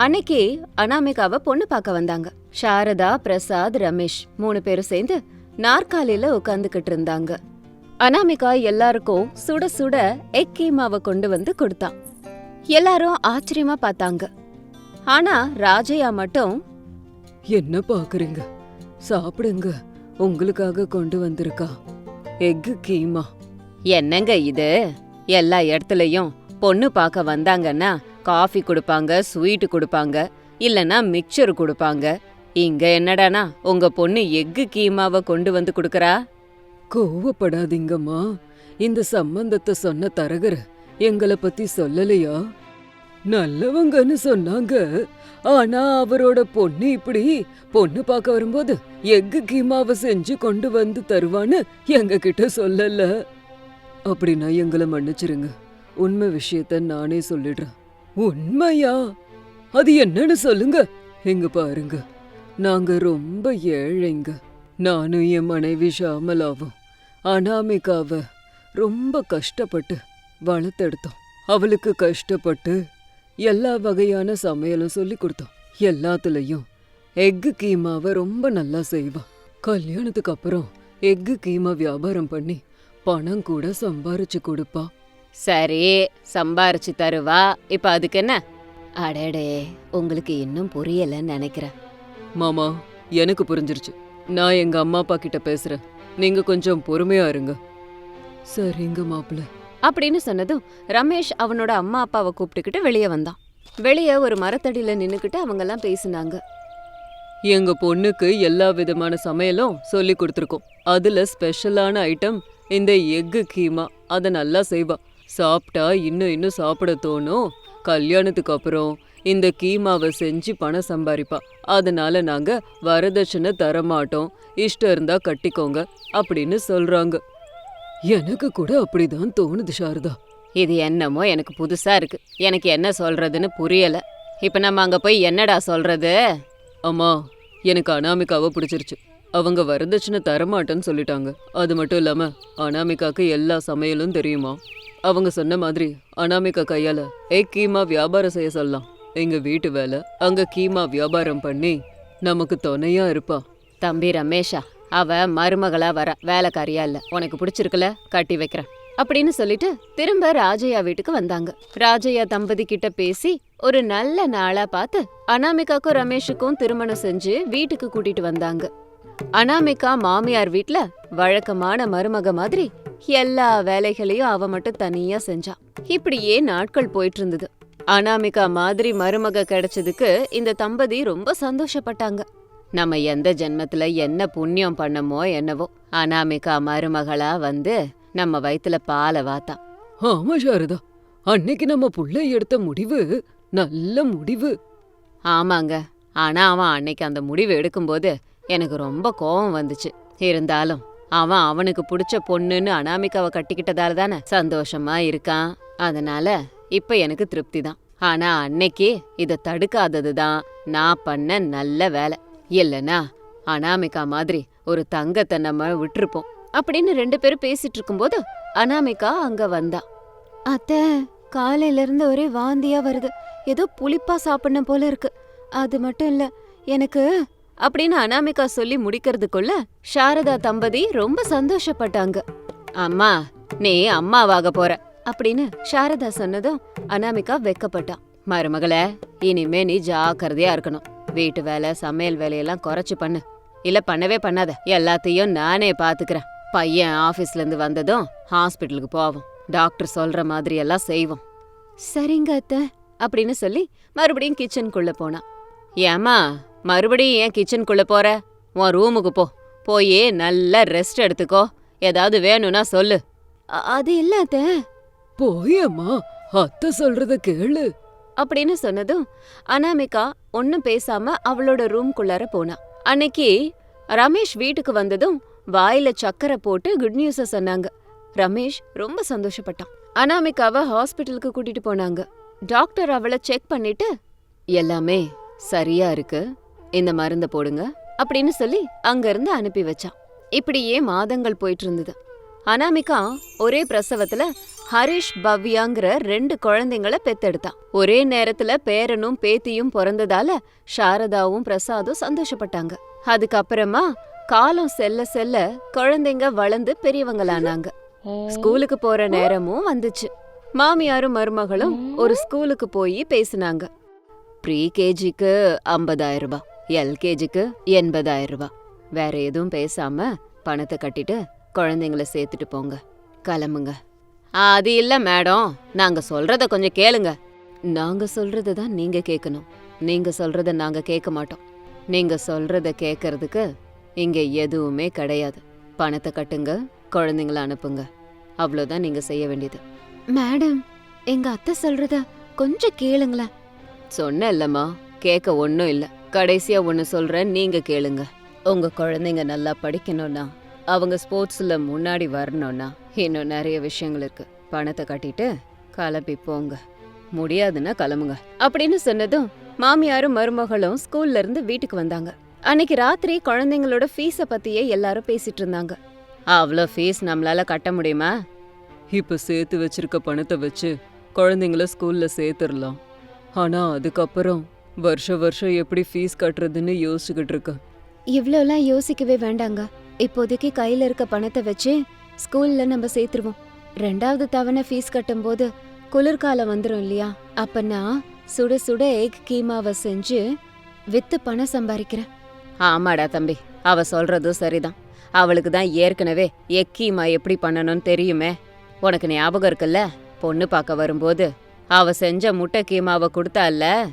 அன்னைக்கு அனாமிகாவை பொண்ணு பார்க்க வந்தாங்க. சாரதா பிரசாத் ரமேஷ் மூணு பேரும் சேர்ந்து நாற்காலியில உட்காந்துக்கிட்டு இருந்தாங்க. அனாமிகா எல்லாருக்கும் சுட சுட எக் கீமாவை கொண்டு வந்து கொடுத்தான். எல்லாரும் ஆச்சரியமா பார்த்தாங்க. ஆனா ராஜையா மட்டும் என்ன பாக்குறீங்க? சாப்பிடுங்க. உங்களுக்காக கொண்டு வந்திருக்கா. எக்கு கீமா. என்னங்க இது? எல்லா இடத்துலயும் பொண்ணு பார்க்க வந்தாங்கன்னா காஃபி கொடுப்பாங்க ஸ்வீட்டு கொடுப்பாங்க இல்லனா மிக்சர் கொடுப்பாங்க. இங்க என்னடானா உங்க பொண்ணு எக்கு கீமாவை கொண்டு வந்து கொடுக்கறா? கோவப்படாதீங்கம்மா. இந்த சம்பந்தத்தை சொன்ன தரகர் எங்கள பத்தி சொல்லலையா? நல்லவங்கன்னு சொன்னாங்க. ஆனா அவரோட பொண்ணு இப்படி பொண்ணு பார்க்க வரும்போது எக்கு கீமாவை செஞ்சு கொண்டு வந்து தருவான்னு எங்க கிட்ட சொல்லல. அப்படின்னா எங்களை மன்னிச்சிருங்க. உண்மை விஷயத்த நானே சொல்லிடுறேன். உண்மையா? அது என்னன்னு சொல்லுங்க. எங்க பாருங்க. நாங்க ரொம்ப ஏழைங்க. நானும் என் மனைவி ஷாமலாவும் அனாமிகாவ ரொம்ப கஷ்டப்பட்டு வளர்த்தெடுத்தோம். அவளுக்கு கஷ்டப்பட்டு எல்லா வகையான சமையலும் சொல்லி கொடுத்தோம். எல்லாத்துலயும் எக்கு கீமாவை ரொம்ப நல்லா செய்வா. கல்யாணத்துக்கு அப்புறம் எக்கு கீமா வியாபாரம் பண்ணி பணம் கூட சம்பாரிச்சு கொடுப்பா. சரி சம்பாரிச்சு தருவா. இப்ப அதுக்கு என்ன? அடடே உங்களுக்கு இன்னும் புரியலன்னு நினைக்கிறேன். மாமா எனக்கு புரிஞ்சிருச்சு. நான் எங்க அம்மா அப்பா கிட்ட பேசுறேன். நீங்க கொஞ்சம் பொறுமையா இருங்க. சரிங்க மாப்பிள்ள? அப்படின்னு சொன்னதும் ரமேஷ் அவனோட அம்மா அப்பாவை கூப்பிட்டுக்கிட்டு வெளியே வந்தான். வெளியே ஒரு மரத்தடியில நின்னுக்கிட்டு அவங்கெல்லாம் பேசினாங்க. எங்க பொண்ணுக்கு எல்லா விதமான சமையலும் சொல்லி கொடுத்துருக்கோம். அதுல ஸ்பெஷலான ஐட்டம் இந்த எக்கு கீமா. அதை நல்லா செய்வா. சாப்பிட்டா இன்னும் இன்னும் சாப்பிட தோணும். கல்யாணத்துக்கு அப்புறம் இந்த கீமாவை செஞ்சு பணம் சம்பாதிப்பா அதனால நாங்க வரதட்சணை தரமாட்டோம். இஷ்டம் இருந்தா கட்டிக்கோங்க அப்படின்னு சொல்றாங்க. எனக்கு கூட அப்படிதான் தோணுது சாரதா. இது என்னமோ எனக்கு புதுசா இருக்கு. எனக்கு என்ன சொல்றதுன்னு புரியல. இப்ப நம்ம அங்க போய் என்னடா சொல்றது? அம்மா எனக்கு அனாமிகாவை பிடிச்சிருச்சு. அவங்க வரதட்சணை தரமாட்டேன்னு சொல்லிட்டாங்க. அது மட்டும் இல்லாமல் அனாமிகாக்கு எல்லா சமையலும் தெரியுமா? அவங்க சொன்ன மாதிரி அனாமிகா கையால ஏ கீமா வியாபாரம் செய்ய சொல்லலாம். எங்கள் வீட்டு வேலை அங்கே கீமா வியாபாரம் பண்ணி நமக்கு துணையா இருப்பா. தம்பி ரமேஷா அவ மருமகளா வர வேலைக்காரியா இல்ல. உனக்கு பிடிச்சிருக்குல கட்டி வைக்கிறேன். அப்படின்னு சொல்லிட்டு திரும்ப ராஜையா வீட்டுக்கு வந்தாங்க. ராஜையா தம்பதி கிட்ட பேசி ஒரு நல்ல நாளா பார்த்து அனாமிகாக்கும் ரமேஷுக்கும் திருமணம் செஞ்சு வீட்டுக்கு கூட்டிட்டு வந்தாங்க. அனாமிகா மாமியார் வீட்ல வழக்கமான மருமக மாதிரி எல்லா வேலைகளையும் அவ மட்டும் தனியா செஞ்சா. இப்படியே நாட்கள் போயிட்டு இருந்தது அனாமிகா மாதிரி மருமக கிடைச்சதுக்கு இந்த தம்பதி ரொம்ப சந்தோஷப்பட்டாங்க. நம்ம எந்த ஜென்மத்துல என்ன புண்ணியம் பண்ணமோ என்னவோ அனாமிகா மருமகளா வந்து நம்ம வயித்துல பாலை வாத்தா. ஆமா சாரதா அன்னைக்கு நம்ம புள்ள எடுத்த முடிவு நல்ல முடிவு. ஆமாங்க ஆனா அவன் அன்னைக்கு அந்த முடிவு எடுக்கும்போது எனக்கு ரொம்ப கோவம் வந்துச்சு. இருந்தாலும் அவன் அவனுக்கு பிடிச்ச பொண்ணுன்னு அனாமிகாவை கட்டிக்கிட்டதால தானே சந்தோஷமா இருக்கான். அதனால இப்ப எனக்கு திருப்தி தான் ஆனா அன்னைக்கு இத தடுக்காதது தான் நான் பண்ண நல்ல வேலை. இல்லனா அனாமிகா மாதிரி ஒரு தங்கத்தை நம்ம விட்டுருப்போம். அப்படின்னு ரெண்டு பேரும் பேசிட்டு இருக்கும்போது அனாமிகா அங்க வந்தா. அத்த காலையில இருந்து ஒரே வாந்தியா வருது. ஏதோ புளிப்பா சாப்பிடணும் போல இருக்கு. அது மட்டும் இல்ல எனக்கு அப்படின்னு அனாமிகா சொல்லி முடிக்கிறதுக்குள்ள சாரதா தம்பதி ரொம்ப சந்தோஷப்பட்டாங்க. அம்மா நீ அம்மாவாக போற அப்படின்னு சாரதா சொன்னதும் அனாமிகா வெக்கப்பட்டான் மருமகளே இனிமே நீ ஜாக்கிரதையா இருக்கணும். வீட்டு வேலை சமையல் வேலையெல்லாம் குறைச்சு பண்ணு. இல்ல பண்ணவே பண்ணாத. எல்லாத்தையும் நானே பாத்துக்கிறேன். பையன் ஆபீஸ்ல இருந்து வந்ததும் ஹாஸ்பிட்டலுக்கு போவோம். டாக்டர் சொல்ற மாதிரி எல்லாம் செய்வோம். சரிங்க அத்தை அப்படின்னு சொல்லி மறுபடியும் கிச்சனுக்குள்ள போனான் ஏம்மா மறுபடியும் ஏன் கிச்சனுக்குள்ள போற? உன் ரூமுக்கு போ. போய் நல்லா ரெஸ்ட் எடுத்துக்கோ. ஏதாவது வேணும்னா சொல்லு. அது இல்ல அத்தை. போயம்மா அத்தை சொல்றத கேளு. அப்படின்னு சொன்னதும் அனாமிகா ஒன்னும் பேசாம அவளோட ரூம்குள்ளார போனா. அன்னைக்கு ரமேஷ் வீட்டுக்கு வந்ததும் வாயில சக்கரை போட்டு குட் நியூஸ சொன்னாங்க. ரமேஷ் ரொம்ப சந்தோஷப்பட்டான். அனாமிகாவை ஹாஸ்பிட்டலுக்கு கூட்டிட்டு போனாங்க. டாக்டர் அவளை செக் பண்ணிட்டு எல்லாமே சரியா இருக்கு. இந்த மருந்த போடுங்க அப்படின்னு சொல்லி அங்க இருந்து அனுப்பி வச்சான். இப்படியே மாதங்கள் போயிட்டு இருந்தது அனாமிகா ஒரே பிரசவத்துல ஹரிஷ் பவ்யாங்கிற ரெண்டு குழந்தைங்கள பெத்தெடுத்தான். ஒரே நேரத்துல பேரனும் பேத்தியும் பிறந்ததால சாரதாவும் பிரசாதும் சந்தோஷப்பட்டாங்க. அதுக்கப்புறமா காலம் செல்ல செல்ல குழந்தைங்க வளர்ந்து பெரியவங்களானாங்க. ஸ்கூலுக்கு போற நேரமும் வந்துச்சு. மாமியாரும் மருமகளும் ஒரு ஸ்கூலுக்கு போய் பேசினாங்க. ப்ரீ கேஜிக்கு ஐம்பதாயிரம் ரூபாய். எல்கேஜிக்கு எண்பதாயிரம் ரூபாய் வேற எதுவும் பேசாம பணத்தை கட்டிட்டு குழந்தைங்கள சேர்த்துட்டு போங்க. கிளம்புங்க. அது இல்ல மேடம். நாங்க சொல்றத கொஞ்சம் கேளுங்க. நாங்க சொல்றத தான் நீங்க கேட்கணும் நீங்க சொல்றத நாங்க கேட்க மாட்டோம். நீங்க சொல்றத கேட்கறதுக்கு இங்க எதுவுமே கிடையாது. பணத்தை கட்டுங்க குழந்தைங்கள அனுப்புங்க. அவ்வளோதான் நீங்க செய்ய வேண்டியது. மேடம் எங்க அத்தை சொல்றத கொஞ்சம் கேளுங்களேன். சொன்னேன்லம்மா. கேட்க ஒன்றும் இல்ல. கடைசியா ஒன்று சொல்றேன் நீங்க கேளுங்க. உங்க குழந்தைங்க நல்லா படிக்கணும்னா அவங்க ஸ்போர்ட்ஸ்ல முன்னாடி வரணும்னா இன்னும் நிறைய விஷயங்கள் இருக்கு. பணத்தை கட்டிட்டு கிளம்பி போங்க. முடியாதுன்னா கிளம்புங்க. அப்படின்னு சொன்னதும் மாமியாரும் மருமகளும் ஸ்கூல்ல இருந்து வீட்டுக்கு வந்தாங்க. அன்னைக்கு ராத்திரி குழந்தைங்களோட ஃபீஸ பத்தியே எல்லாரும் பேசிட்டு இருந்தாங்க. அவ்வளோ ஃபீஸ் நம்மளால கட்ட முடியுமா? இப்ப சேர்த்து வச்சிருக்க பணத்தை வச்சு குழந்தைங்கள ஸ்கூல்ல சேர்த்துடலாம். ஆனா அதுக்கப்புறம் வருஷ வருஷம் எப்படி ஃபீஸ் கட்டுறதுன்னு யோசிச்சுக்கிட்டு இருக்கேன். இவ்ளோலாம் யோசிக்கவே வேண்டாங்க. இப்போதைக்கு கையில இருக்க பணத்தை வச்சு ஸ்கூல்ல நம்ம சேர்த்துருவோம். ரெண்டாவது தவணை ஃபீஸ் கட்டும்போது குளிர்காலம் வந்துரும் இல்லையா? அப்ப நான் சுட சுட எக் கீமாவை செஞ்சு வித்து பணம் சம்பாதிக்கிறேன் ஆமாடா தம்பி அவ சொல்றதும் சரிதான். அவளுக்கு தான் ஏற்கனவே எக் கீமா எப்படி பண்ணணும்னு தெரியுமே. உனக்கு ஞாபகம் இருக்குல்ல? பொண்ணு பார்க்க வரும்போது அவ செஞ்ச முட்டை கீமாவை கொடுத்தால்ல?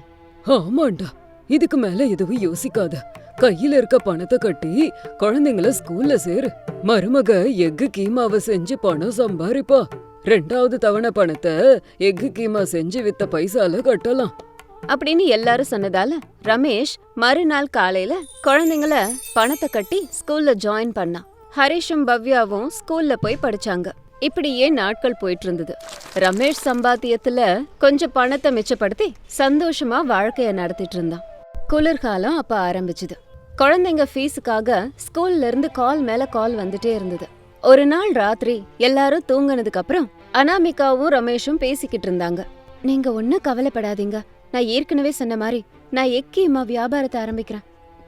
ஆமாண்டா இதுக்கு மேல எதுவும் யோசிக்காத. கையில இருக்க பணத்தை கட்டி குழந்தைங்கள ஸ்கூல்ல சேரு. மருமக எக்கு கீமாவை செஞ்சு பணம் சம்பாரிப்பா. ரெண்டாவது தவணை பணத்தை எக்கு கீமா செஞ்சு வித்த பைசால கட்டலாம். அப்படின்னு எல்லாரும் சொன்னதால ரமேஷ் மறுநாள் காலையில குழந்தைங்கள பணத்தை கட்டி ஸ்கூல்ல ஜாயின் பண்ணான். ஹரிஷும் பவ்யாவும் ஸ்கூல்ல போய் படிச்சாங்க. இப்படியே நாட்கள் போயிட்டு இருந்தது ரமேஷ் சம்பாத்தியத்துல கொஞ்சம் பணத்தை மிச்சப்படுத்தி சந்தோஷமா வாழ்க்கைய நடத்திட்டு இருந்தான் குளிர்காலம் அப்ப ஆரம்பிச்சுது. குழந்தைங்க ஃபீஸுக்காக ஸ்கூல்ல இருந்து கால் மேல கால் வந்துட்டே இருந்தது. ஒரு நாள் ராத்திரி எல்லாரும் தூங்குனதுக்கு அப்புறம் அனாமிகாவும் ரமேஷும் பேசிக்கிட்டு இருந்தாங்க. நீங்க ஒன்னும் கவலைப்படாதீங்க. நான் ஏற்கனவே சொன்ன மாதிரி நான் எக்கியமா வியாபாரத்தை ஆரம்பிக்கிறேன்.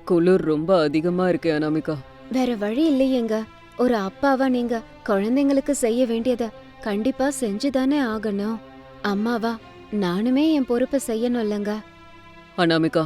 குளிர் ரொம்ப அதிகமா இருக்கு அனாமிகா. வேற வழி இல்லையேங்க. ஒரு அப்பாவா நீங்க குழந்தைங்களுக்கு செய்ய வேண்டியத கண்டிப்பா செஞ்சுதானே ஆகணும். அம்மாவா நானுமே என் பொறுப்பை செய்யணும் இல்லைங்க. அனாமிகா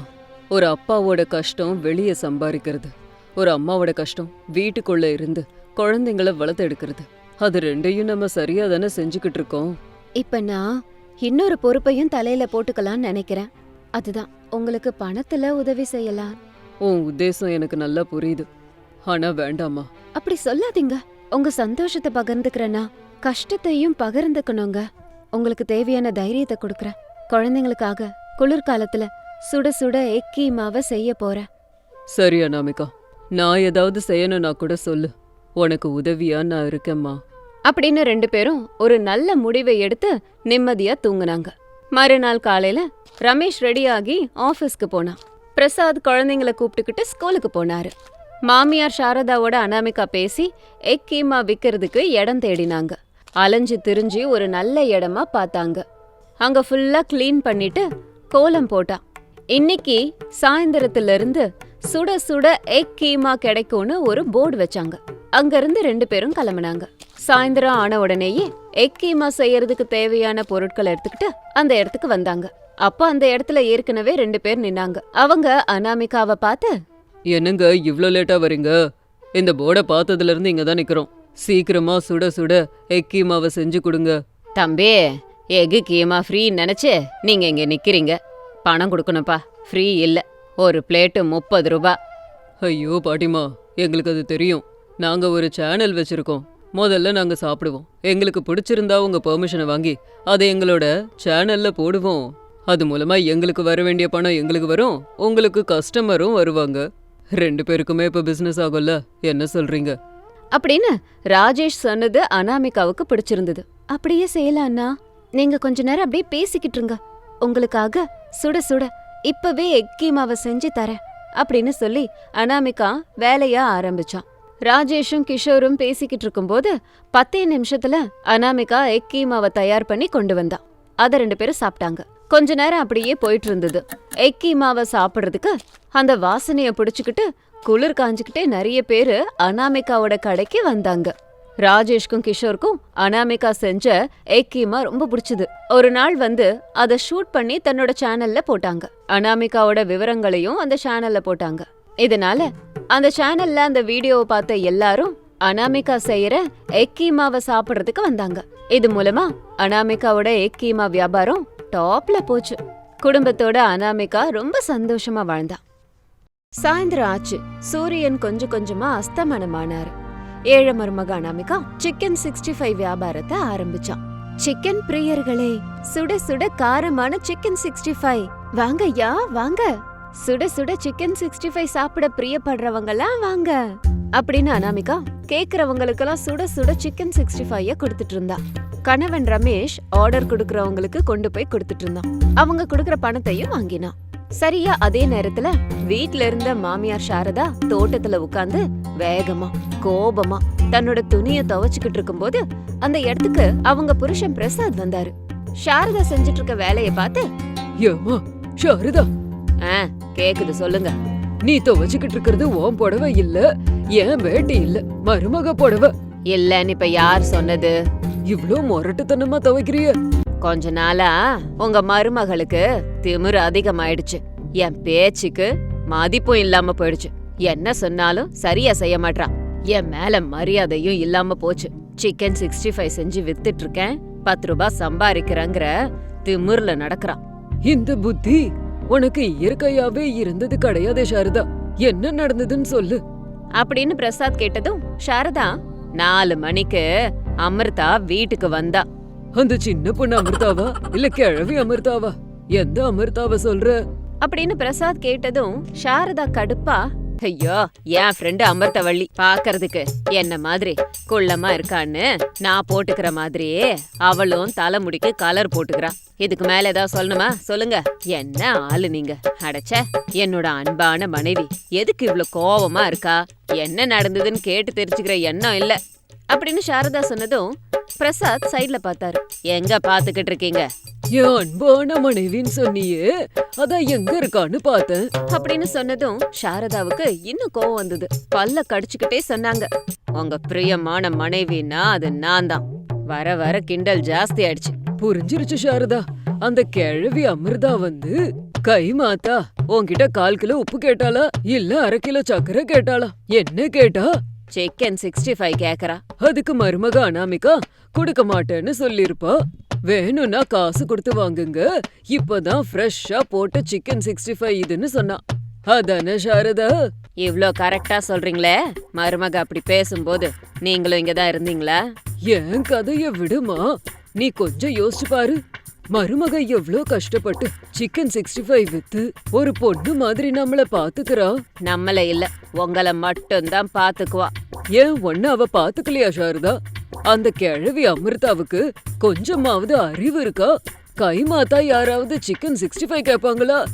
ஒரு அப்பாவோட கஷ்டம் வெளியே சம்பாதிக்கிறது. ஒரு அம்மாவோட கஷ்டம் வீட்டுக்குள்ள இருந்து குழந்தைங்கள வளர்த்து எடுக்கிறது அது ரெண்டையும் நம்ம சரியா தானே செஞ்சுக்கிட்டு இருக்கோம். இப்ப நான் இன்னொரு பொறுப்பையும் தலையில போட்டுக்கலாம்னு நினைக்கிறேன். அதுதான் உங்களுக்கு பணத்துல உதவி செய்யலாம். உன் உத்தேசம் எனக்கு நல்லா புரியுது. ஆனா வேண்டாமா? அப்படி சொல்லாதீங்க. உங்க சந்தோஷத்தை பகிர்ந்துக்கிறேன்னா கஷ்டத்தையும் பகிர்ந்துக்கணுங்க. உங்களுக்கு தேவையான தைரியத்தை கொடுக்கறேன். குழந்தைங்களுக்காக குளிர்காலத்துல சுட சுட எக்கி மாவை செய்ய போறேன். சரி அனாமிகா நான் ஏதாவது செய்யணும்னா கூட சொல்லு. உனக்கு உதவியா நான் இருக்கேம்மா. அப்படின்னு ரெண்டு பேரும் ஒரு நல்ல முடிவை எடுத்து நிம்மதியா தூங்குனாங்க. மறுநாள் காலையில ரமேஷ் ரெடியாகி ஆபீஸ்க்கு போனான். பிரசாத் குழந்தைங்கள கூப்பிட்டுக்கிட்டு ஸ்கூலுக்கு போனாரு. மாமியார் சாரதாவோட அனாமிகா பேசி எக் கீமா விற்கிறதுக்கு இடம் தேடினாங்க. அலைஞ்சு திரிஞ்சு ஒரு நல்ல இடமா பார்த்தாங்க. அங்க ஃபுல்லா க்ளீன் பண்ணிட்டு கோலம் போட்டான் இன்னைக்கு சாயந்தரத்துல இருந்து சுட சுட எக் கீமா கிடைக்கும்னு ஒரு போர்டு வச்சாங்க. அங்கிருந்து ரெண்டு பேரும் கிளம்புனாங்க. சாயந்தரம் ஆன உடனேயே எக் கீமா செய்யறதுக்கு தேவையான பொருட்களை எடுத்துக்கிட்டு அந்த இடத்துக்கு வந்தாங்க. அப்ப அந்த இடத்துல ஏற்கனவே ரெண்டு பேர் நின்னாங்க. அவங்க அனாமிகாவை பார்த்து என்னங்க இவ்ளோ லேட்டா வரீங்க? இந்த போர்டை பார்த்ததுல இருந்து இங்க தான் நிக்கிறோம். சீக்கிரமா சுட சுட எக்கி மாவை செஞ்சு கொடுங்க. தம்பி எக்கு கீமா ஃப்ரீ நினைச்சு நீங்க இங்க நிக்கிறீங்க. பணம் கொடுக்கணும்ப்பா. ஃப்ரீ இல்ல. ஒரு பிளேட்டு முப்பது ரூபா. ஐயோ பாட்டிமா எங்களுக்கு அது தெரியும். நாங்க ஒரு சேனல் வச்சிருக்கோம். முதல்ல நாங்க சாப்பிடுவோம். எங்களுக்கு பிடிச்சிருந்தா உங்க பெர்மிஷனை வாங்கி அதை எங்களோட சேனல்ல போடுவோம். அது மூலமா எங்களுக்கு வர வேண்டிய பணம் எங்களுக்கு வரும். உங்களுக்கு கஸ்டமரும் வருவாங்க. ரெண்டு பேருக்குமே இப்ப பிசினஸ் ஆகும்ல? என்ன சொல்றீங்க? அப்படின்னு ராஜேஷ் சொன்னது அனாமிகாவுக்கு பிடிச்சிருந்தது. அப்படியே செய்யலாம் அண்ணா நீங்க கொஞ்ச நேரம் அப்படியே பேசிக்கிட்டு இருங்க. உங்களுக்காக சுட சுட இப்பவே எக்கீமாவை செஞ்சு தரேன் அப்படின்னு சொல்லி அனாமிகா வேலைய ஆரம்பிச்சான். ராஜேஷும் கிஷோரும் பேசிக்கிட்டு இருக்கும்போது பத்தே நிமிஷத்துல அனாமிகா எக்கீமாவை தயார் பண்ணி கொண்டு வந்தா. அத ரெண்டு பேரும் சாப்பிட்டாங்க. கொஞ்ச நேரம் அப்படியே போயிட்டு இருந்தது எக் கீமாவை சாப்பிடுறதுக்கு அந்த வாசனைய பிடிச்சுக்கிட்டு குளிர் காஞ்சுக்கிட்டே நிறைய பேரு அனாமிகாவோட கடைக்கு வந்தாங்க. ராஜேஷ்க்கும் கிஷோருக்கும் அனாமிகா செஞ்ச எக்கிமா ரொம்ப பிடிச்சது. ஒரு நாள் வந்து அதை ஷூட் பண்ணி தன்னோட சேனல்ல போட்டாங்க. அனாமிகாவோட விவரங்களையும் அந்த சேனல்ல போட்டாங்க. இதனால அந்த சேனல்ல அந்த வீடியோவை பார்த்த எல்லாரும் அனாமிகா செய்யற எக்கீமாவை சாப்பிடுறதுக்கு வந்தாங்க. இது மூலமா அனாமிகாவோட எக்கிமா வியாபாரம் டாப்ல போச்சு. குடும்பத்தோட அனாமிகா ரொம்ப சந்தோஷமா வாழ்ந்தா. சாயந்தரம் ஆச்சு. சூரியன் கொஞ்சம் கொஞ்சமா அஸ்தமனமானாரு. ஏழை மருமக அனாமிகா சிக்கன் சிக்ஸ்டி ஃபைவ் வியாபாரத்தை ஆரம்பிச்சான் சிக்கன் பிரியர்களே சுட சுட காரமான சிக்கன் சிக்ஸ்டி ஃபைவ். வாங்க யா வாங்க. சுட சுட சிக்கன் சிக்ஸ்டி ஃபைவ் சாப்பிட பிரியப்படுறவங்கலாம் வாங்க. அப்படின்னு அனாமிகா கேக்குறவங்களுக்கெல்லாம் சுட சுட சிக்கன் சிக்ஸ்டி ஃபைவ் கொடுத்துட்டு இருந்தா. கணவன் ரமேஷ் ஆர்டர் கொடுக்கறவங்களுக்கு கொண்டு போய் கொடுத்துட்டு இருந்தான். அவங்க கொடுக்கற பணத்தையும் வாங்கினான். சரியா அதே நேரத்துல வீட்ல இருந்த மாமியார் சாரதா தோட்டத்துல உட்கார்ந்து வேகமா கோபமா தன்னோட துணிய துவைச்சுக்கிட்டு இருக்கும்போது அந்த இடத்துக்கு அவங்க புருஷன் பிரசாத் வந்தாரு. சாரதா செஞ்சுட்டு இருக்க வேலைய பார்த்து ஏமா சாரதா? ஆ கேக்குது சொல்லுங்க. நீ துவைச்சுக்கிட்டு இருக்கிறது உன் புடவை இல்ல ஏன் வேட்டி இல்ல. மருமக புடவை. இல்லன்னு இப்ப யார் சொன்னது? இவ்ளோ முரட்டுத்தனமா துவைக்கிறிய. கொஞ்ச நாளா உங்க மருமகளுக்கு திமிரு அதிகமாயிடுச்சு. என் பேச்சுக்கு மதிப்பும் இல்லாம போயிடுச்சு. என்ன சொன்னாலும் சரியா செய்ய மாட்றா. என் மேல மரியாதையும் இல்லாம போச்சு. சிக்கன் சிக்ஸ்டி ஃபைவ் செஞ்சு வித்துட்டு இருக்கேன். பத்து ரூபாய் சம்பாதிக்கிறேங்கிற திமிர்ல நடக்கறா. இந்த புத்தி உனக்கு இயற்கையாவே இருந்தது கிடையாதே சாரதா. என்ன நடந்ததுன்னு சொல்லு. அப்படின்னு பிரசாத் கேட்டதும் சாரதா நாலு மணிக்கு அமிர்தா வீட்டுக்கு வந்தா. அந்த சின்ன பொண்ணு அமிர்தாவா? இல்ல கிழவி அமிர்தாவா? எந்த அமிர்தாவ சொல்ற? அப்படின்னு பிரசாத் கேட்டதும் சாரதா கடுப்பா ஐயோ என் ஃப்ரெண்டு அமிர்தவள்ளி பாக்குறதுக்கு. என்ன மாதிரி? குள்ளமா இருக்கான்னு நான் போட்டுக்கிற மாதிரியே அவளும் தலைமுடிக்கு கலர் போட்டுக்கிறா. இதுக்கு மேல ஏதாவது சொல்லணுமா? சொல்லுங்க. என்ன ஆளு நீங்க? அடச்சே என்னோட அன்பான மனைவி. எதுக்கு இவ்வளவு கோவமா இருக்கா? என்ன நடந்ததுன்னு கேட்டு தெரிஞ்சுக்கிற எண்ணம் இல்ல. அப்படின்னு சாரதா சொன்னதும் பிரசாத் சைடுல பார்த்தாரு. எங்க பாத்துக்கிட்டு இருக்கீங்க? என் அன்பான மனைவின்னு சொன்னியே அதான் எங்க இருக்கான்னு பார்த்தேன். அப்படின்னு சொன்னதும் சாரதாவுக்கு இன்னும் கோவம் வந்தது. பல்ல கடிச்சுக்கிட்டே சொன்னாங்க. உங்க பிரியமான மனைவின்னா அது நான் தான். வர வர கிண்டல் ஜாஸ்தி ஆயிடுச்சு. புரிஞ்சிருச்சு சாரதா. அந்த கிழவி அமிர்தா வந்து கை மாத்தா உன்கிட்ட கால் கிலோ உப்பு கேட்டாளா? இல்ல அரை கிலோ சக்கரை கேட்டாளா? என்ன கேட்டா? சிக்கன் சிக்ஸ்டி ஃபைவ் கேக்குறா. அதுக்கு மருமக அனாமிகா கொடுக்க மாட்டேன்னு சொல்லிருப்பா வேணும்னா காசு கொடுத்து வாங்குங்க. இப்பதான் ஃப்ரெஷ்ஷா போட்ட சிக்கன் சிக்ஸ்டி ஃபைவ் இதுன்னு சொன்னா. அதானே சாரதா? இவ்ளோ கரெக்டா சொல்றீங்களே? மருமக அப்படி பேசும்போது நீங்களும் இங்க தான் இருந்தீங்களா? என் கதைய விடுமா? நீ கொஞ்சம் யோசிச்சு பாரு. மருமக எவ்ளோ கஷ்டப்பட்டு சிக்கன் சிக்ஸ்டி ஃபைவ் வித்து ஒரு பொண்ணு மாதிரி நம்மள பாத்துக்கிறா? நம்மள இல்ல உங்களை மட்டும்தான் பாத்துக்குவா. ஏன் ஒன்னு அவ பாத்துக்கலையா சாரதா? அந்த கிழவி அமிர்தாவுக்கு கொஞ்சமாவது அறிவு இருக்கா? கை மாத்தா யாராவது சிக்கன் சிக்ஸ்டி ஃபைவ் கேட்பாங்களா?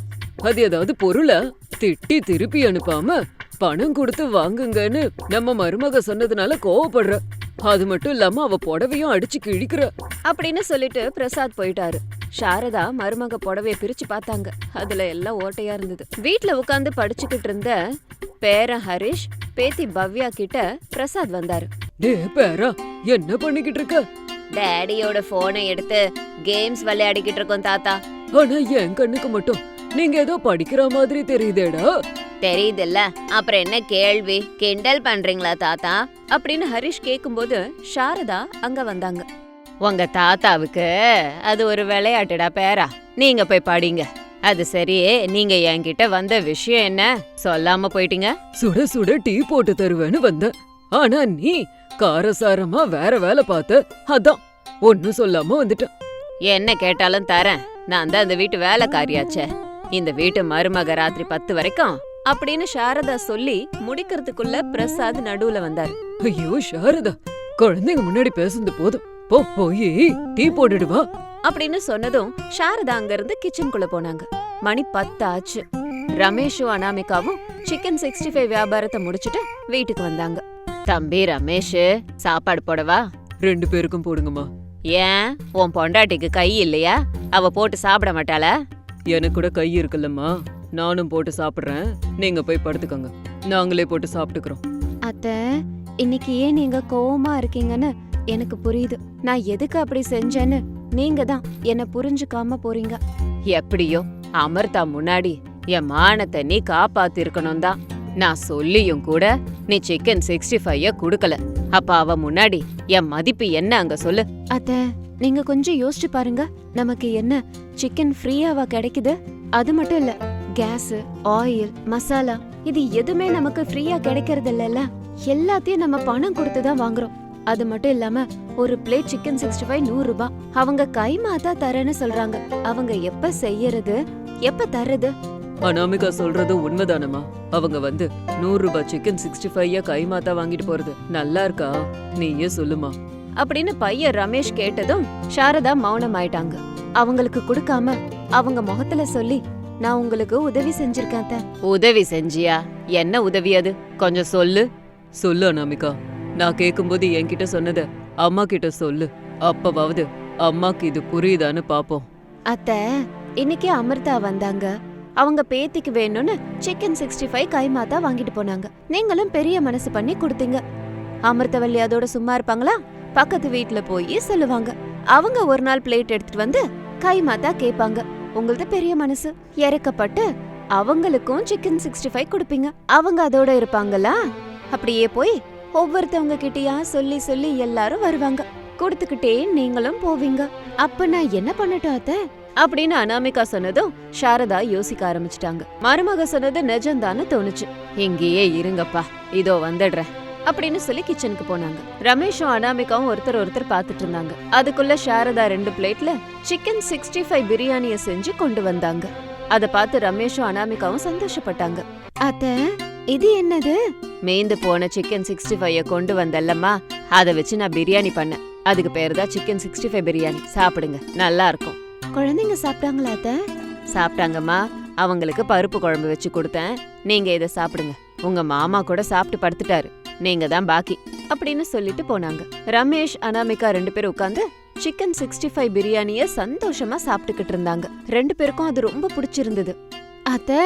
அது ஏதாவது பொருளா? திட்டி திருப்பி அனுப்பாம பணம் கொடுத்து வாங்குங்கன்னு நம்ம மருமக சொன்னதுனால கோவப்படுற. அது மட்டும் இல்லாம அவ புடவையும் அடிச்சு கிழிக்கிற. அப்படின்னு சொல்லிட்டு பிரசாத் போயிட்டாரு. சாரதா மருமக புடவைய பிரிச்சு பார்த்தாங்க. அதுல எல்லாம் ஓட்டையா இருந்தது. வீட்ல உட்கார்ந்து படிச்சுக்கிட்டு இருந்த பேரன் ஹரிஷ் பேத்தி பவ்யா கிட்ட பிரசாத் வந்தாரு. டே பேரா என்ன பண்ணிக்கிட்டு இருக்க? டேடியோட போனை எடுத்து கேம்ஸ் விளையாடிக்கிட்டு இருக்கோம் தாத்தா. ஆனா என் கண்ணுக்கு மட்டும். நீங்க ஏதோ படிக்கிற மாதிரி தெரியுதேடா. தெரியுதுல்ல? அப்புறம் என்ன கேள்வி? கிண்டல் பண்றீங்களா தாத்தா? அப்படின்னு ஹரிஷ் கேக்கும்போது சாரதா அங்க வந்தாங்க. உங்க தாத்தாவுக்கு அது ஒரு விளையாட்டுடா பேரா. நீங்க போய் படிங்க. அது சரி நீங்க என்கிட்ட வந்த விஷயம் என்ன? சொல்லாம போயிட்டீங்க? சுட சுட டீ போட்டு தருவேன்னு வந்தேன். ஆனா நீ காரசாரமா வேற வேலை பார்த்த. அதான் ஒன்னும் சொல்லாம வந்துட்டேன். என்ன கேட்டாலும் தரேன். நான் தான் இந்த வீட்டு வேலைக்காரியாச்சே. இந்த வீட்டு மருமக ராத்திரி பத்து வரைக்கும் அப்படின்னு சாரதா சொல்லி முடிக்கிறதுக்குள்ள பிரசாத் நடுவுல வந்தாரு. ஐயோ சாரதா குழந்தைங்க முன்னாடி பேசுனது போதும். போ போய் டீ போட்டுடு வா. அப்படின்னு சொன்னதும் சாரதா அங்க இருந்து கிச்சனுக்குள்ள போனாங்க. மணி பத்து ஆச்சு. ரமேஷும் அனாமிகாவும் சிக்கன் சிக்ஸ்டி ஃபைவ் வியாபாரத்தை முடிச்சிட்டு வீட்டுக்கு வந்தாங்க. தம்பி ரமேஷ் சாப்பாடு போடவா? ரெண்டு பேருக்கும் போடுங்கம்மா. ஏன்? உன் பொண்டாட்டிக்கு கை இல்லையா? அவ போட்டு சாப்பிட மாட்டாளா? எனக்கு கூட கை இருக்குல்லம்மா. நானும் போட்டு சாப்பிடுறேன். நீங்க போய் படுத்துக்கோங்க. நாங்களே போட்டு சாப்பிட்டுக்கிறோம். அத்த இன்னைக்கு ஏன் நீங்க கோவமா இருக்கீங்கன்னு எனக்கு புரியுது. நான் எதுக்கு அப்படி செஞ்சேன்னு நீங்க தான் என்ன புரிஞ்சுக்காம போறீங்க. எப்படியோ அமிர்தா முன்னாடி என் மானத்தை நீ காப்பாத்திருக்கணும் தான். நான் சொல்லியும் கூட நீ சிக்கன் சிக்ஸ்டி ஃபைவ் குடுக்கல. அப்ப அவ முன்னாடி என் மதிப்பு என்ன அங்க சொல்லு. அத்த நீங்க கொஞ்சம் யோசிச்சு பாருங்க. நமக்கு என்ன சிக்கன் ஃப்ரீயாவா கிடைக்குது? அது மட்டும் இல்ல. கேஸ் ஆயில் மசாலா இது எதுவுமே நமக்கு ஃப்ரீயா கிடைக்கிறது இல்லல்ல எல்லாத்தையும் நம்ம பணம் கொடுத்து தான் வாங்குறோம். அது மட்டும் இல்லாம ஒரு பிளேட் சிக்கன் சிக்ஸ்டி ஃபைவ் நூறு ரூபாய் அவங்க கை மாத்தா தரேன்னு சொல்றாங்க. அவங்க எப்ப செய்யறது? எப்ப தர்றது? அனாமிகா சொல்றது உண்மைதானம்மா. அவங்க வந்து நூறு ரூபாய் சிக்கன் சிக்ஸ்டி ஃபைவ் கைமாத்தா வாங்கிட்டு போறது. நல்லா இருக்கா? நீயே சொல்லுமா. அப்படின்னு பையன் ரமேஷ் கேட்டதும் சாரதா மௌனம் ஆயிட்டாங்க அவங்களுக்கு கொடுக்காம அவங்க முகத்துல சொல்லி நான் உங்களுக்கு உதவி செஞ்சிருக்கேன் அத்தை. உதவி செஞ்சியா? என்ன உதவி அது? கொஞ்சம் சொல்லு. சொல்லு அனாமிகா. நான் கேக்கும்போது என்கிட்ட சொன்னத அம்மா கிட்ட சொல்லு. அப்பவாவது அம்மாக்கு இது புரியுதான்னு பாப்போம். அத்த இன்னைக்கு அமிர்தா வந்தாங்க. அவங்க பேத்திக்கு வேணும்னு சிக்கன் சிக்ஸ்டி ஃபைவ் கைமாத்தா வாங்கிட்டு போனாங்க. நீங்களும் பெரிய மனசு பண்ணி கொடுத்தீங்க. அமிர்தவல்லி அதோட சும்மா இருப்பாங்களா? பக்கத்து வீட்ல போய் சொல்லுவாங்க. அவங்க ஒரு நாள் பிளேட் எடுத்துட்டு வந்து கைமாத்தா கேட்பாங்க உங்களது பெரிய மனசு. இறக்கப்பட்டு அவங்களுக்கும் சிக்கன் சிக்ஸ்டி ஃபைவ் கொடுப்பீங்க. அவங்க அதோட இருப்பாங்களா? அப்படியே போய் ஒவ்வொருத்தவங்க கிட்டயா சொல்லி சொல்லி எல்லாரும் வருவாங்க. கொடுத்துக்கிட்டே நீங்களும் போவீங்க. அப்ப நான் என்ன பண்ணட்டும் அத்தை? அப்படின்னு அனாமிகா சொன்னதும் சாரதா யோசிக்க ஆரம்பிச்சிட்டாங்க. மருமக சொன்னது நிஜம்தான்னு தோணுச்சு. இங்கேயே இருங்கப்பா. இதோ வந்துடுறேன். அப்படின்னு சொல்லி கிச்சனுக்கு போனாங்க. ரமேஷும் அனாமிகாவும் ஒருத்தர் ஒருத்தர் பார்த்துட்டு இருந்தாங்க. அதுக்குள்ள சாரதா ரெண்டு பிளேட்ல சிக்கன் சிக்ஸ்டி ஃபைவ் பிரியாணிய செஞ்சு கொண்டு வந்தாங்க. அத பார்த்து ரமேஷும் அனாமிகாவும் சந்தோஷப்பட்டாங்க. அத்த இது என்னது? மேய்ந்து போன சிக்கன் சிக்ஸ்டி ஃபைவ் கொண்டு வந்தல்லம்மா. அதை வச்சு நான் பிரியாணி பண்ணேன். அதுக்கு பேர் தான் சிக்கன் சிக்ஸ்டி ஃபைவ் பிரியாணி. சாப்பிடுங்க. நல்லா இருக்கும். குழந்தைங்க சாப்பிட்டாங்களா அத்த? சாப்பிட்டாங்கம்மா. அவங்களுக்கு பருப்பு குழம்பு வச்சு கொடுத்தேன். நீங்க இதை சாப்பிடுங்க. உங்க மாமா கூட சாப்பிட்டு படுத்துட்டாரு. நீங்க தான் பாக்கி அப்படின்னு சொல்லிட்டு போனாங்க. ரமேஷ் அனாமிகா ரெண்டு பேரும் உட்காந்து சிக்கன் சிக்ஸ்டி ஃபைவ் பிரியாணிய சந்தோஷமா சாப்பிட்டுக்கிட்டு இருந்தாங்க. ரெண்டு பேருக்கும் அது ரொம்ப பிடிச்சிருந்தது. அத்த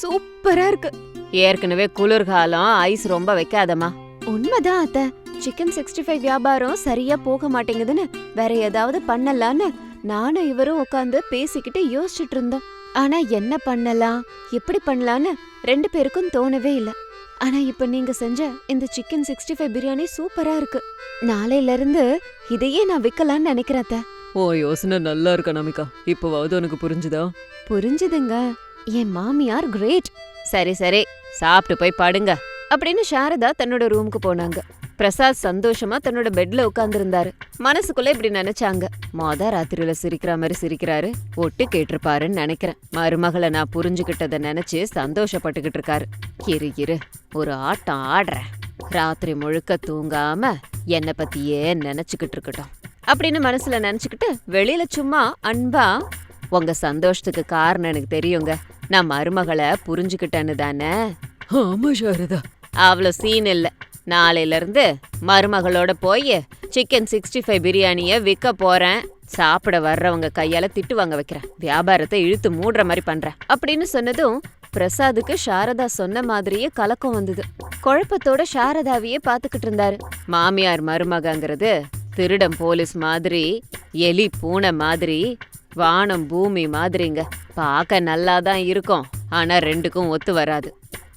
சூப்பரா இருக்கு. ஏற்கனவே குளிர்காலம் ஐஸ் ரொம்ப வைக்காதமா உண்மைதான் அத்த. சிக்கன் சிக்ஸ்டி ஃபைவ் வியாபாரம் சரியா போக மாட்டேங்குதுன்னு வேற ஏதாவது பண்ணலான்னு நானும் இவரும் உட்காந்து பேசிக்கிட்டு யோசிச்சுட்டு இருந்தோம். ஆனா என்ன பண்ணலாம் எப்படி பண்ணலான்னு ரெண்டு பேருக்கும் தோணவே இல்ல. ஆனா இப்ப நீங்க செஞ்ச இந்த சிக்கன் சிக்ஸ்டி ஃபைவ் பிரியாணி சூப்பரா இருக்கு. நாளையில இருந்து இதையே நான் விக்கலாம்னு நினைக்கிறேன் ஓ யோசனை நல்லா இருக்கு அனாமிகா இப்பவாவது உனக்கு புரிஞ்சுதா? புரிஞ்சுதுங்க. என் மாமியார் கிரேட் சரி சரி சாப்பிட்டு போய் படுங்க. அப்படின்னு சாரதா தன்னோட ரூமுக்கு போனாங்க. பிரசாத் சந்தோஷமா தன்னோட பெட்ல உட்கார்ந்திருந்தாரு. மனசுக்குள்ள இப்படி நினைச்சாங்க. மொத ராத்திரியில சிரிக்கிற மாதிரி சிரிக்கிறாரு. ஒட்டு கேட்டிருப்பாருன்னு நினைக்கிறேன். மருமகளை நான் புரிஞ்சுகிட்டத நினைச்சு சந்தோஷப்பட்டுக்கிட்டு இருக்காரு. இரு இரு ஒரு ஆட்டம் ஆடுறேன். ராத்திரி முழுக்க தூங்காம என்ன பத்தியே நினைச்சுக்கிட்டு இருக்கட்டும். அப்படின்னு மனசுல நினைச்சுக்கிட்டு வெளியில சும்மா அன்பா உங்க சந்தோஷத்துக்கு காரணம் எனக்கு தெரியுங்க. நான் மருமகளை புரிஞ்சுக்கிட்டேன்னு தானே? ஆமா சாரதா. அவ்வளோ சீன் இல்ல. நாளையிலிருந்து மருமகளோட போய் சிக்கன் சிக்ஸ்டி ஃபைவ் பிரியாணியை விற்க போகிறேன் சாப்பிட வர்றவங்க கையால் திட்டு வாங்க வைக்கிறேன். வியாபாரத்தை இழுத்து மூடுற மாதிரி பண்ணுறேன் அப்படின்னு சொன்னதும் பிரசாத்துக்கு சாரதா சொன்ன மாதிரியே கலக்கம் வந்தது. குழப்பத்தோட சாரதாவையே பார்த்துக்கிட்டு இருந்தாரு. மாமியார் மருமகங்கிறது திருடம் போலீஸ் மாதிரி எலி பூனை மாதிரி வானம் பூமி மாதிரிங்க. பார்க்க நல்லா தான் இருக்கும். ஆனா ரெண்டுக்கும் ஒத்து வராது.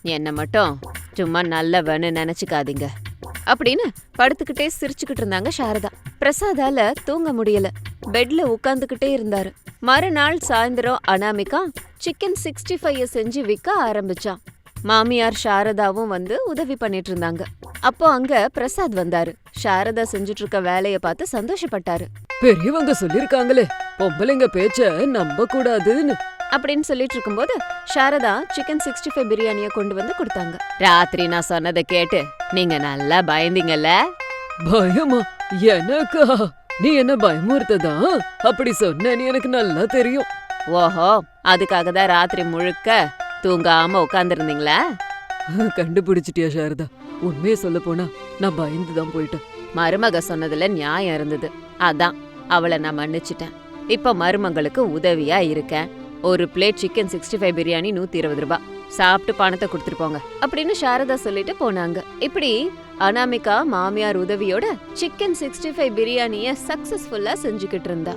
என்னை மட்டும் சும்மா நல்லவன்னு நினைச்சுக்காதீங்க. அப்படின்னு படுத்துக்கிட்டே சிரிச்சுக்கிட்டு இருந்தாங்க சாரதா. பிரசாதால தூங்க முடியல. பெட்ல உட்காந்துக்கிட்டே இருந்தாரு. மறுநாள் சாயந்தரம் அனாமிகா சிக்கன் சிக்ஸ்டி ஃபைவ் செஞ்சு விற்க ஆரம்பிச்சான். மாமியார் சாரதாவும் வந்து உதவி பண்ணிட்டு இருந்தாங்க. அப்போ அங்க பிரசாத் வந்தாரு. சாரதா செஞ்சுட்டு இருக்க வேலைய பார்த்து சந்தோஷப்பட்டாரு. பெரியவங்க சொல்லிருக்காங்களே பொம்பளைங்க பேச்ச நம்ப கூடாதுன்னு அப்படின்னு சொல்லிட்டு இருக்கும்போது சாரதா சிக்கன் சிக்ஸ்டி ஃபைவ் பிரியாணியை கொண்டு வந்து கொடுத்தாங்க. ராத்திரி நான் சொன்னதை கேட்டு நீங்க நல்லா பயந்தீங்கல்ல? பயமா? எனக்கா? நீ என்ன பயமுறுத்ததா? அப்படி சொன்னேன்னு எனக்கு நல்லா தெரியும். ஓஹோ அதுக்காக தான் ராத்திரி முழுக்க தூங்காம உட்காந்துருந்தீங்களா கண்டுபிடிச்சிட்டியா சாரதா? உண்மையை சொல்ல போனா நான் பயந்து தான் போயிட்டேன். மருமக சொன்னதுல நியாயம் இருந்தது. அதான் அவளை நான் மன்னிச்சிட்டேன். இப்ப மருமகளுக்கு உதவியா இருக்கேன். ஒரு plate chicken sixty five biryani நூத்தி இருபது ரூபாய் சாப்பிட்டு பணத்தை கொடுத்துட்டு போங்க. அப்படின்னு சாரதா சொல்லிட்டு போனாங்க. இப்படி அனாமிகா மாமியார் உதவியோட சிக்கன் சிக்ஸ்டி ஃபைவ் பிரியாணிய சக்சஸ்ஃபுல்லா செஞ்சுக்கிட்டு இருந்தா.